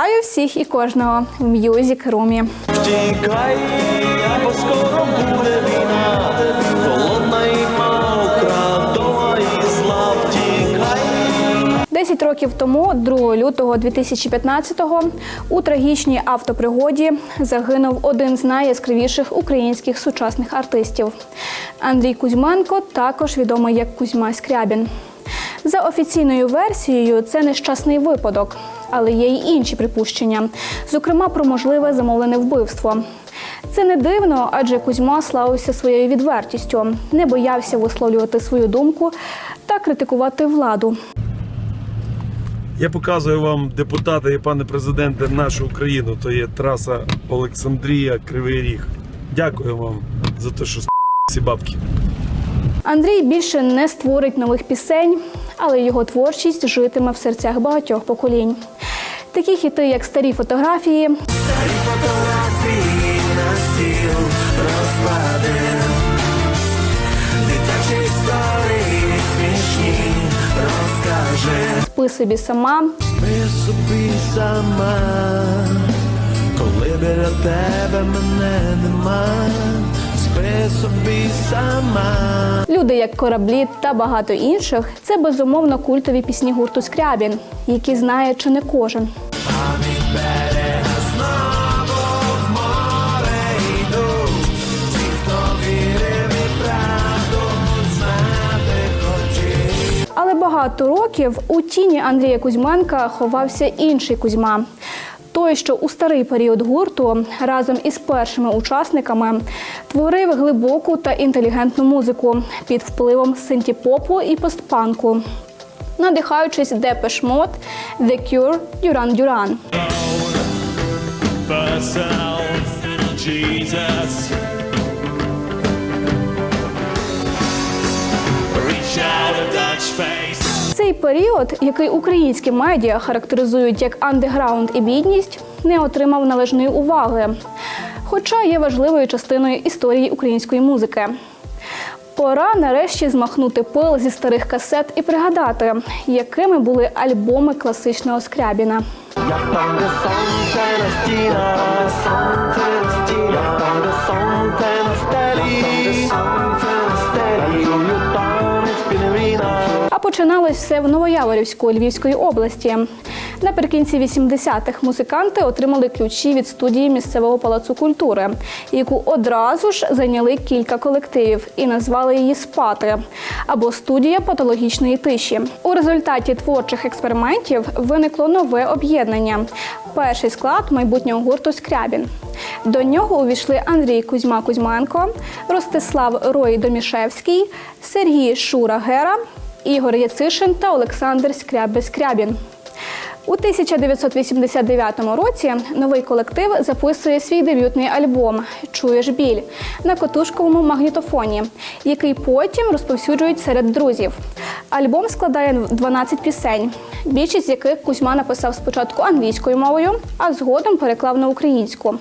Вітаю всіх і кожного в М'юзік Румі. Втікай, бо скоро буде війна, холодна і мокра, дома і зла втікай. 10 років тому, 2 лютого 2015-го, у трагічній автопригоді загинув один з найяскравіших українських сучасних артистів. Андрій Кузьменко, також відомий як Кузьма Скрябін. За офіційною версією, це нещасний випадок, але є й інші припущення, зокрема про можливе замовлене вбивство. Це не дивно, адже Кузьма славився своєю відвертістю, не боявся висловлювати свою думку та критикувати владу. Я показую вам депутата і пане президенте нашу Україну. То є траса Олександрія Кривий Ріг. Дякую вам за те, що ці бабки. Андрій більше не створить нових пісень, але його творчість житиме в серцях багатьох поколінь. Такі хіти, як старі фотографії, старі Фотографії на стіл розкладем, дитячі історії смішні розкаже. спи собі сама, Спи собі сама, коли біля тебе мене нема, спи собі сама. Люди як кораблі та багато інших це безумовно культові пісні гурту Скрябін, які знає чи не кожен. Але багато років у тіні Андрія Кузьменка ховався інший Кузьма. Той, що у старий період гурту разом із першими учасниками творив глибоку та інтелігентну музику під впливом синтіпопу і постпанку, надихаючись Depeche Mode, The Cure, Duran Duran. Jesus. Період, який українські медіа характеризують як андеграунд і бідність, не отримав належної уваги, хоча є важливою частиною історії української музики. Пора нарешті змахнути пил зі старих касет і пригадати, якими були альбоми класичного Скрябіна. Як починалось все в Новояворівську Львівської області. Наприкінці 80-х музиканти отримали ключі від студії місцевого палацу культури, яку одразу ж зайняли кілька колективів і назвали її спати або студія патологічної тиші. У результаті творчих експериментів виникло нове об'єднання. Перший склад майбутнього гурту Скрябін. До нього увійшли Андрій Кузьма Кузьменко, Ростислав Рой Домішевський, Сергій Шура Гера, Ігор Яцишин та Олександр Скряби Скрябін. У 1989 році новий колектив записує свій дебютний альбом Чуєш біль на котушковому магнітофоні, який потім розповсюджують серед друзів. Альбом складає 12 пісень, більшість з яких Кузьма написав спочатку англійською мовою, а згодом переклав на українську.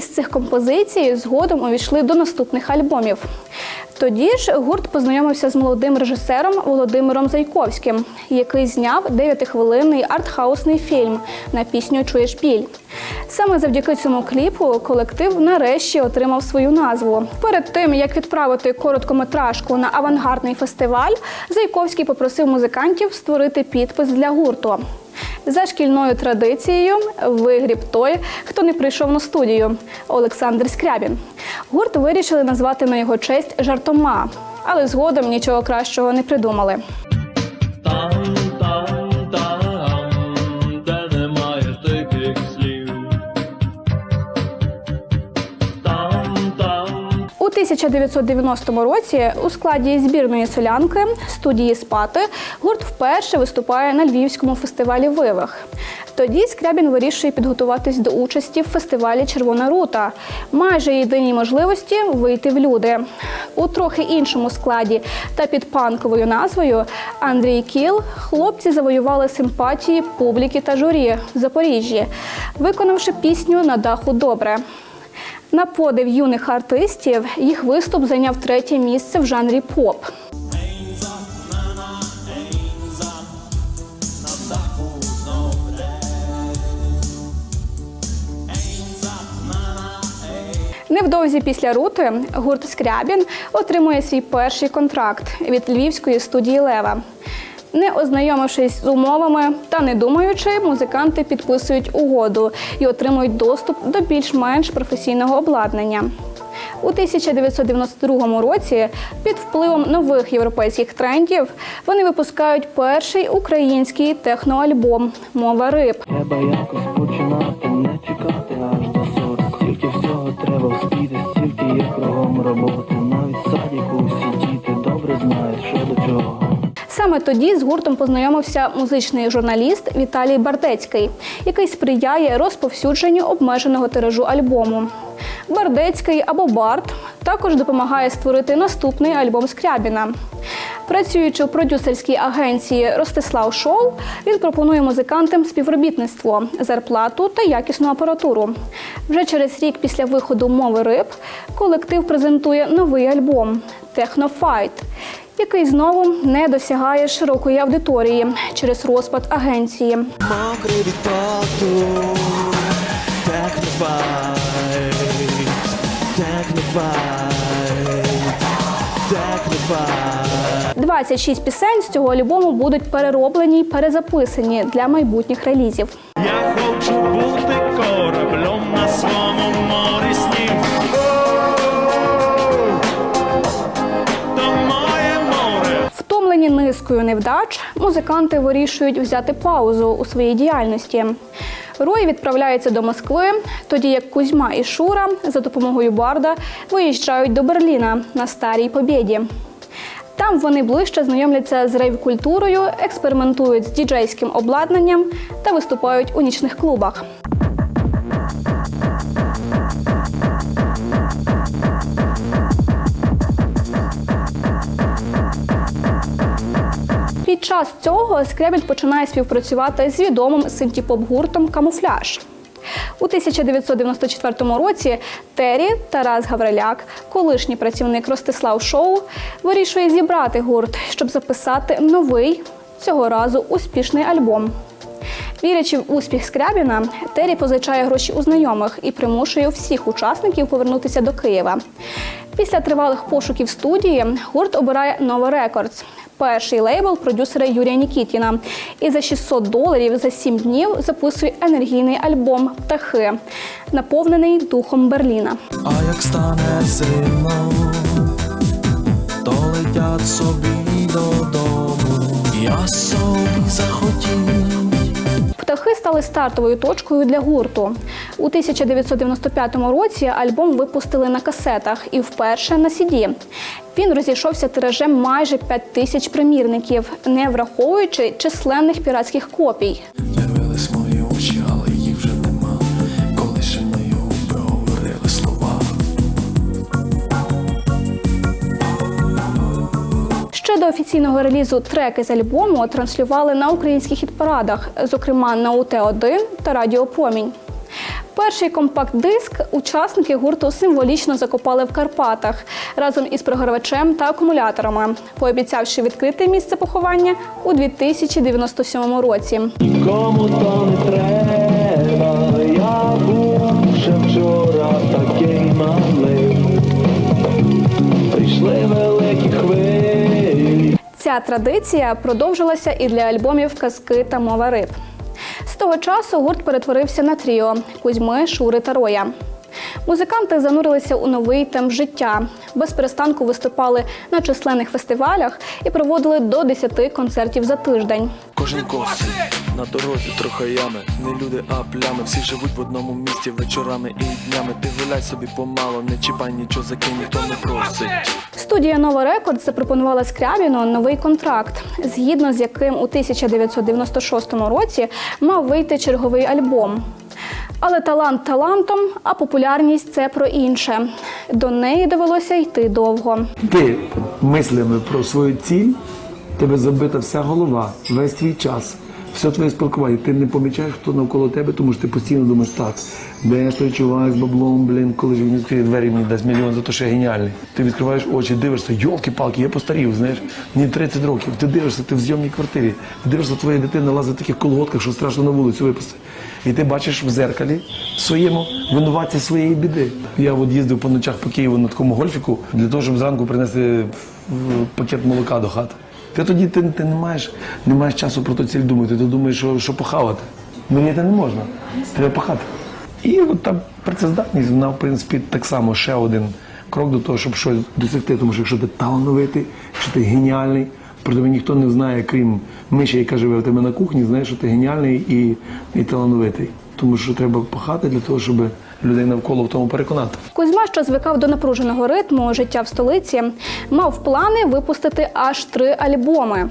Деякі з цих композицій згодом увійшли до наступних альбомів. Тоді ж гурт познайомився з молодим режисером Володимиром Зайковським, який зняв дев'ятихвилинний артхаусний фільм на пісню Чуєш біль. Саме завдяки цьому кліпу колектив нарешті отримав свою назву. Перед тим як відправити короткометражку на авангардний фестиваль, Зайковський попросив музикантів створити підпис для гурту. За шкільною традицією вигріб той, хто не прийшов на студію Олександр Скрябін. Гурт вирішили назвати на його честь жартома, але згодом нічого кращого не придумали. 1990 році у складі збірної солянки студії Спати гурт вперше виступає на львівському фестивалі Вивах. Тоді Скрябін вирішує підготуватись до участі в фестивалі Червона рута. Майже єдиній можливості вийти в люди. У трохи іншому складі та під панковою назвою Андрій Кіл хлопці завоювали симпатії публіки та журі в Запоріжжі, виконавши пісню на даху добре. На подив юних артистів їх виступ зайняв третє місце в жанрі поп. Невдовзі після рути гурт Скрябін отримує свій перший контракт від львівської студії Лева. Не ознайомившись з умовами та не думаючи, музиканти підписують угоду і отримують доступ до більш-менш професійного обладнання. У 1992 році під впливом нових європейських трендів вони випускають перший український техноальбом Мова риб. Треба якось починати, не чекати аж до 40 Скільки всього треба вспіти, стільки є кругом роботи Навіть садіку усі діти добре знають, що до чого Саме тоді з гуртом познайомився музичний журналіст Віталій Бардецький, який сприяє розповсюдженню обмеженого тиражу альбому. Бардецький або Бард також допомагає створити наступний альбом Скрябіна. Працюючи у продюсерській агенції Ростислав Шоу, він пропонує музикантам співробітництво, зарплату та якісну апаратуру. Вже через рік після виходу мови риб колектив презентує новий альбом Технофайт, який знову не досягає широкої аудиторії через розпад агенції. Мокрий від поту Технофайт Технофайт Технофайт 26 пісень з цього альбому будуть перероблені й перезаписані для майбутніх релізів. Я хочу бути Втомлені невдач, музиканти вирішують взяти паузу у своїй діяльності. Рой відправляється до Москви, тоді як Кузьма і Шура за допомогою Барда виїжджають до Берліна на Старій Побєді. Там вони ближче знайомляться з рейв-культурою, експериментують з діджейським обладнанням та виступають у нічних клубах. Під час цього Скрябін починає співпрацювати з відомим синтіпоп-гуртом Камуфляж. У 1994 році Террі Тарас Гавриляк, колишній працівник Ростислав Шоу, вирішує зібрати гурт, щоб записати новий цього разу успішний альбом. Вірячи в успіх Скрябіна, Террі позичає гроші у знайомих і примушує всіх учасників повернутися до Києва. Після тривалих пошуків студії гурт обирає Nova Records, перший лейбл продюсера Юрія Нікітіна. І за 600 доларів за 7 днів записує енергійний альбом Птахи, наповнений духом Берліна. А як стане зимно, то летять собі додому. Я собі захотів. Птахи стали стартовою точкою для гурту. У 1995 році альбом випустили на касетах і вперше на CD. Він розійшовся тиражем майже 5 тисяч примірників, не враховуючи численних піратських копій. Офіційного релізу треки з альбому транслювали на українських хіт-парадах, зокрема на УТ-1 та Радіо Промінь. Перший компакт-диск учасники гурту символічно закопали в Карпатах разом із програвачем та акумуляторами, пообіцявши відкрити місце поховання у 2097 році. Нікому то не треба, я був ще вчора такий малий Прийшли хвилі Ця традиція продовжилася і для альбомів Казки та мова риб. З того часу гурт перетворився на тріо Кузьми, Шури та Роя. Музиканти занурилися у новий темп життя, без перестанку виступали на численних фестивалях і проводили до 10 концертів за тиждень. Кожен косить на дорозі трохи ями, не люди, а плями. Всі живуть в одному місті вечорами і днями. Ти гуляй собі помало, не чіпай нічого, за ким ніхто не просить. Студія Нова Рекорд запропонувала Скрябіну новий контракт, згідно з яким у 1996 році мав вийти черговий альбом. Але талант талантом, а популярність це про інше. До неї довелося йти довго. Ти мислями про свою ціль, тебе забита вся голова, весь твій час, все твоє спілкування. Ти не помічаєш, хто навколо тебе, тому що ти постійно думаєш так. Де той чувак з баблом, блін, коли ж він відкриє двері, мені дасть мільйон за те, що я геніальний. Ти відкриваєш очі, дивишся, йолки-палки, я постарів, знаєш, мені 30 років. Ти дивишся, ти в зйомній квартирі. Ти дивишся, твоя дитина лазить в таких колготках, що страшно на вулицю випустити. І ти бачиш в зеркалі своєму винуватці своєї біди. Я от їздив по ночах по Києву на такому гольфіку для того, щоб зранку принести пакет молока до хати. Ти тоді ти, ти не, маєш, не маєш часу про ту ціль думати, ти думаєш, що, що похавати. Мені це не можна. Треба пахати. І от та працездатність, вона, в принципі, так само ще один крок до того, щоб щось досягти. Тому що якщо ти талановитий, якщо ти геніальний, про тебе ніхто не знає, крім миші, яка живе в тебе на кухні, знає, що ти геніальний і, і талановитий. Тому що треба пахати для того, щоб людей навколо в тому переконати. Кузьма, що звикав до напруженого ритму життя в столиці, мав плани випустити аж три альбоми.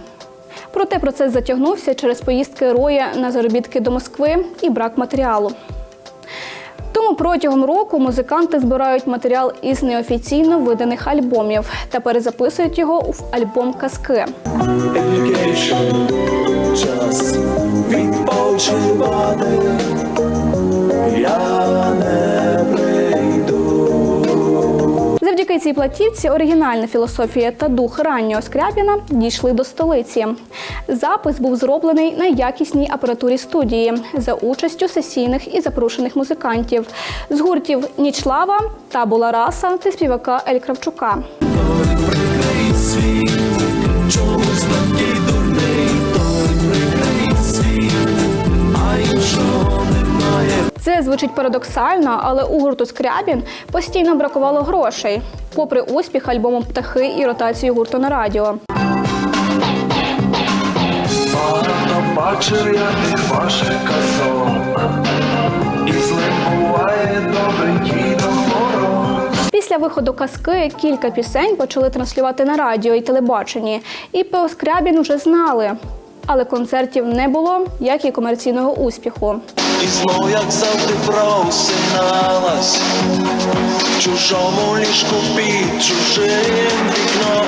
Проте процес затягнувся через поїздки Роя на заробітки до Москви і брак матеріалу. Тому протягом року музиканти збирають матеріал із неофіційно виданих альбомів та перезаписують його в альбом Казки. Час відпочивати. Я не Завдяки цій платівці оригінальна філософія та дух раннього Скрябіна дійшли до столиці. Запис був зроблений на якісній апаратурі студії за участю сесійних і запрошених музикантів з гуртів Нічлава, Табула Раса та співака Ель Кравчука. Чомусь дурний, той світ, а іншого немає. Це звучить парадоксально, але у гурту Скрябін постійно бракувало грошей, попри успіх альбому Птахи і ротацію гурту на радіо. Бачив я тих ваших казок, і злим буває добрий дідом мороз. Після виходу казки кілька пісень почали транслювати на радіо і телебаченні, і про Скрябін вже знали. Але концертів не було, як і комерційного успіху. І знов, як завжди, просиналась в чужому ліжку під чужим вікном.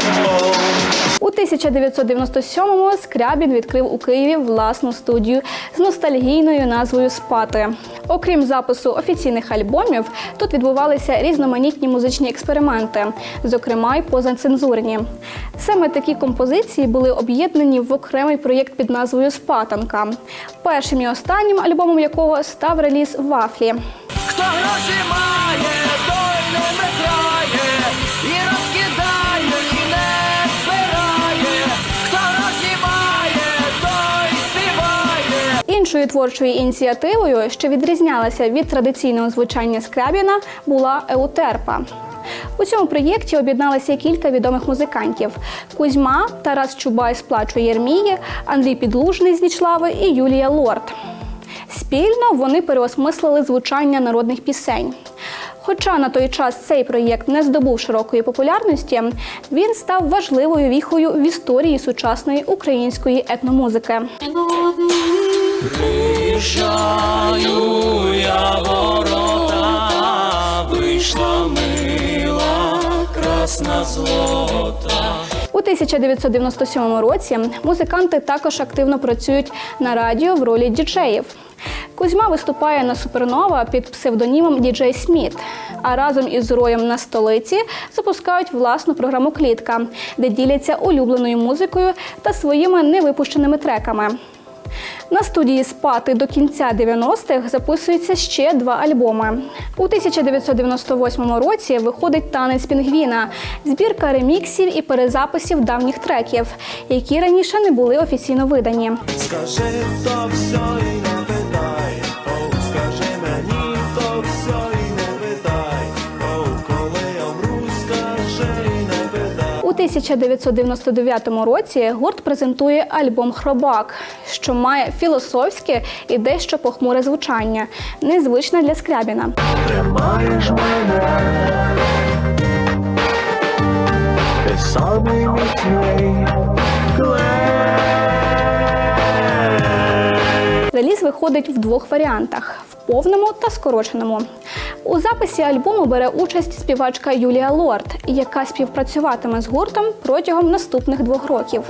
У 1997-му Скрябін відкрив у Києві власну студію з ностальгійною назвою Спати. Окрім запису офіційних альбомів, тут відбувалися різноманітні музичні експерименти, зокрема й позацензурні. Саме такі композиції були об'єднані в окремий проєкт під назвою Спатанка, першим і останнім альбомом якого став реліз Вафлі. Хто гроші має, Іншою творчою ініціативою, що відрізнялася від традиційного звучання Скрябіна, була Еутерпа. У цьому проєкті об'єдналися кілька відомих музикантів: Кузьма, Тарас Чубай з плачу Єрмії, Андрій Підлужний з Вічлави і Юлія Лорд. Спільно вони переосмислили звучання народних пісень. Хоча на той час цей проєкт не здобув широкої популярності, він став важливою віхою в історії сучасної української етномузики. Приїжджаю я ворота, вийшла мила, красна злота. У 1997 році музиканти також активно працюють на радіо в ролі діджеїв. Кузьма виступає на Супернова під псевдонімом Діджей Сміт. А разом із Роєм на столиці запускають власну програму Клітка, де діляться улюбленою музикою та своїми невипущеними треками. На студії спати до кінця 90-х записуються ще два альбоми. У 1998 році виходить танець пінгвіна, збірка реміксів і перезаписів давніх треків, які раніше не були офіційно видані. Скажи то все і 1999 році гурт презентує альбом Хробак, що має філософське і дещо похмуре звучання, незвичне для Скрябіна. Тримаєш мене, ти самий міцний Реліз виходить в двох варіантах: повному та скороченому. У записі альбому бере участь співачка Юлія Лорд, яка співпрацюватиме з гуртом протягом наступних двох років.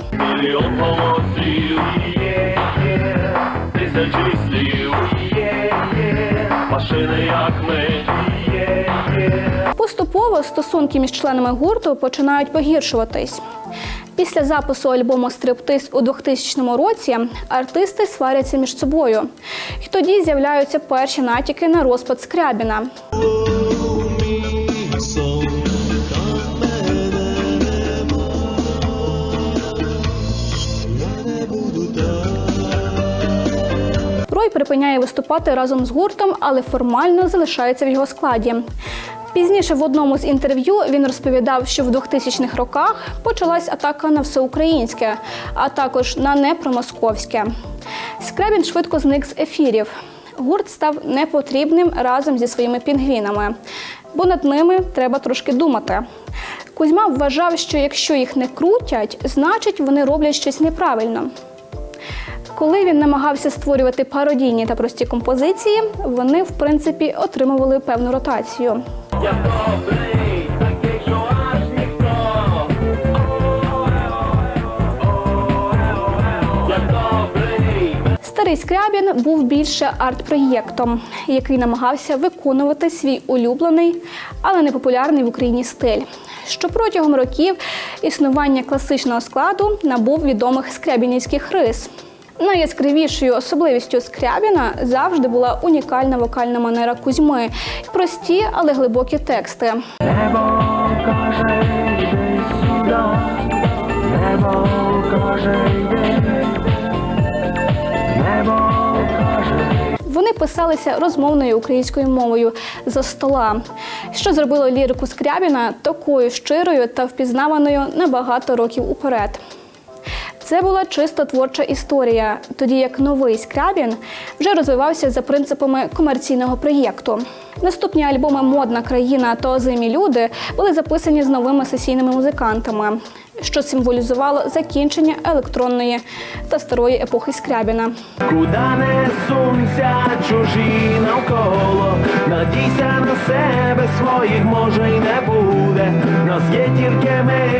Поступово стосунки між членами гурту починають погіршуватись. Після запису альбому Стриптиз у 2000 році артисти сваряться між собою. І тоді з'являються перші натяки на розпад Скрябіна. Рой припиняє виступати разом з гуртом, але формально залишається в його складі. Пізніше в одному з інтерв'ю він розповідав, що в 2000-х роках почалась атака на всеукраїнське, а також на непромосковське. Скрябін швидко зник з ефірів. Гурт став непотрібним разом зі своїми пінгвінами, бо над ними треба трошки думати. Кузьма вважав, що якщо їх не крутять, значить вони роблять щось неправильно. Коли він намагався створювати пародійні та прості композиції, вони в принципі отримували певну ротацію. Старий Скрябін був більше арт-проєктом, який намагався виконувати свій улюблений, але непопулярний в Україні стиль, що протягом років існування класичного складу набув відомих скрябінівських рис. Найяскравішою особливістю Скрябіна завжди була унікальна вокальна манера Кузьми, прості, але глибокі тексти. Небо каже, йди сюди, небо каже, йди, небо каже. Вони писалися розмовною українською мовою за стола, що зробило лірику Скрябіна такою щирою та впізнаваною на багато років уперед. Це була чисто творча історія, тоді як новий Скрябін вже розвивався за принципами комерційного проєкту. Наступні альбоми Модна країна та озимі люди були записані з новими сесійними музикантами, що символізувало закінчення електронної та старої епохи Скрябіна. Куда не сунься, чужі навколо, надійся на себе, своїх може й не буде. Нас є тільки ми,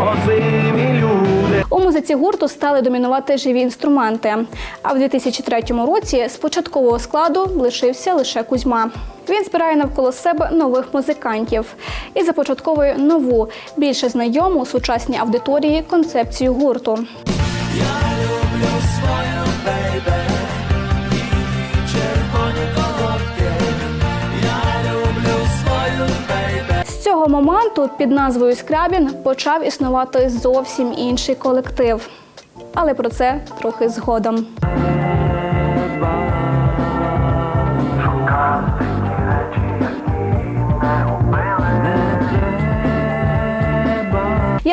озимі люди. У музиці гурту стали домінувати живі інструменти. А в 2003 році з початкового складу лишився лише Кузьма. Він збирає навколо себе нових музикантів і започатковує нову, більше знайому сучасній аудиторії концепцію гурту. Я люблю З цього моменту під назвою Скрабін почав існувати зовсім інший колектив. Але про це трохи згодом.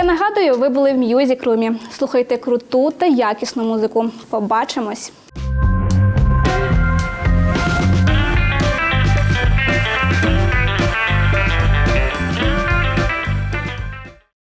Нагадую, ви були в М'юзік Румі. Слухайте круту та якісну музику. Побачимось!